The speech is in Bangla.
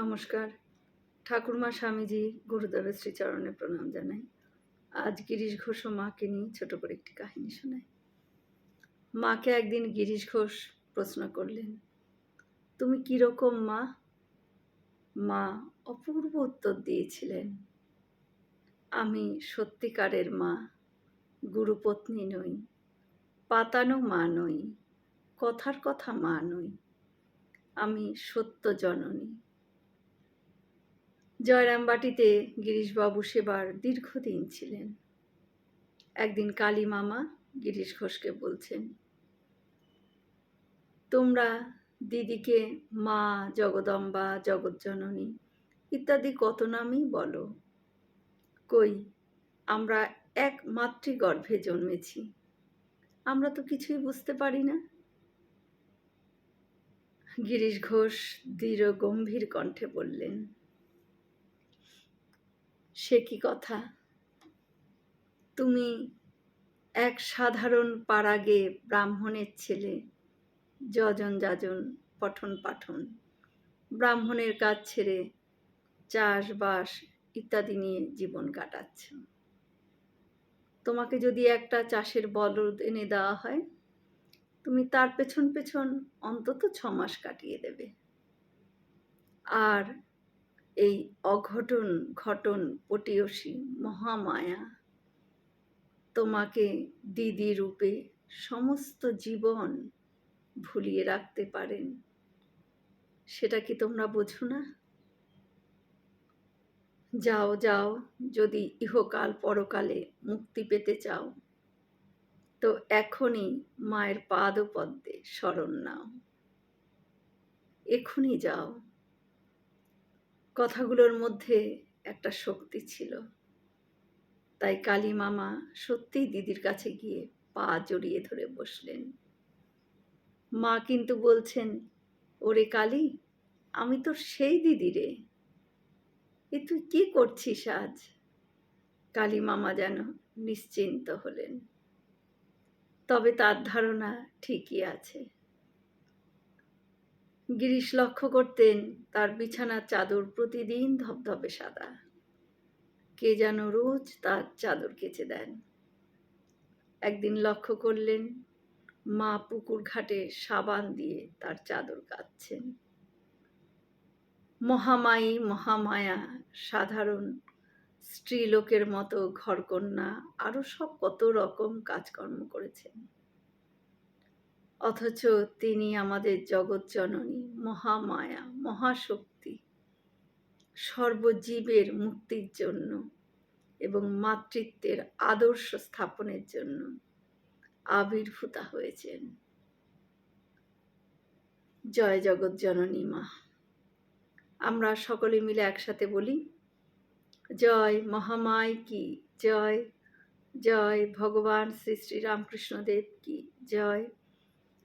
নমস্কার। ঠাকুরমা স্বামীজি গুরুদেবের শ্রীচরণে প্রণাম জানাই। আজ গিরিশ ঘোষ ও মাকে নিয়ে ছোট করে একটি কাহিনী শোনাই। মাকে একদিন গিরিশ ঘোষ প্রশ্ন করলেন, তুমি কীরকম মা? মা অপূর্ব উত্তর দিয়েছিলেন, আমি সত্যিকারের মা, গুরুপত্নী নই, পাতানো মা নই, কথার কথা মা নই, আমি সত্য জননী। জয়রামবাটিতে গিরিশবাবু সেবার দীর্ঘদিন ছিলেন। একদিন কালী মামা গিরিশ ঘোষকে বলছেন, তোমরা দিদিকে মা, জগদম্বা জগৎজননী ইত্যাদি কত নামই বলো। কই, আমরা এক মাতৃগর্ভে জন্মেছি। আমরা তো কিছুই বুঝতে পারি না। গিরিশ ঘোষ দৃঢ় গম্ভীর কণ্ঠে বললেন সে কি কথা? তুমি এক সাধারণ পাড়াগে ব্রাহ্মণের ছেলে, যজন যাজন, পঠন পাঠন। ব্রাহ্মণের কাজ ছেড়ে চাষবাস ইত্যাদি নিয়ে জীবন কাটাচ্ছ। তোমাকে যদি একটা চাষের বলদ এনে দেওয়া হয়, তুমি তার পেছন পেছন অন্তত ছ মাস কাটিয়ে দেবে। আর এই অঘটন ঘটন পটিয়সী মহামায়া। তোমাকে দিদি রূপে সমস্ত জীবন ভুলিয়ে রাখতে পারেন। সেটা কি তোমরা বোঝো না? যাও যাও, যদি ইহকাল পরকালে মুক্তি পেতে চাও, তো এখনই মায়ের পাদপদ্মে শরণ নাও। এখনই যাও। কথাগুলোর মধ্যে একটা শক্তি ছিল। তাই কালী মামা সত্যিই দিদির কাছে গিয়ে পা জড়িয়ে ধরে বসলেন। মা কিন্তু বলছেন, ওরে কালী, আমি তো সেই দিদি রে। এ তুই কি করছিস আজ? কালী মামা যেন নিশ্চিন্ত হলেন। তবে তার ধারণা ঠিকই আছে। গিরিশ লক্ষ্য করতেন, তার বিছানার চাদর প্রতিদিন ধবধবে সাদা। কে যেন রোজ তার চাদর কেচে দেন। একদিন লক্ষ্য করলেন, মা পুকুর ঘাটে সাবান দিয়ে তার চাদর কাচ্ছেন মহামায়ী, মহামায়া, সাধারণ স্ত্রীলোকের মতো ঘরকন্যা আরও সব কত রকম কাজকর্ম করেছেন। অথচ তিনি আমাদের জগৎ জননী, মহামায়া, মহাশক্তি, সর্বজীবের মুক্তির জন্য এবং মাতৃত্বের আদর্শ স্থাপনের জন্য আবির্ভূতা হয়েছেন। জয় জগৎ জননী মা। আমরা সকলে মিলে একসাথে বলি, জয় মহামায় কি, জয় জয় ভগবান শ্রী শ্রী রামকৃষ্ণদেব কি, জয়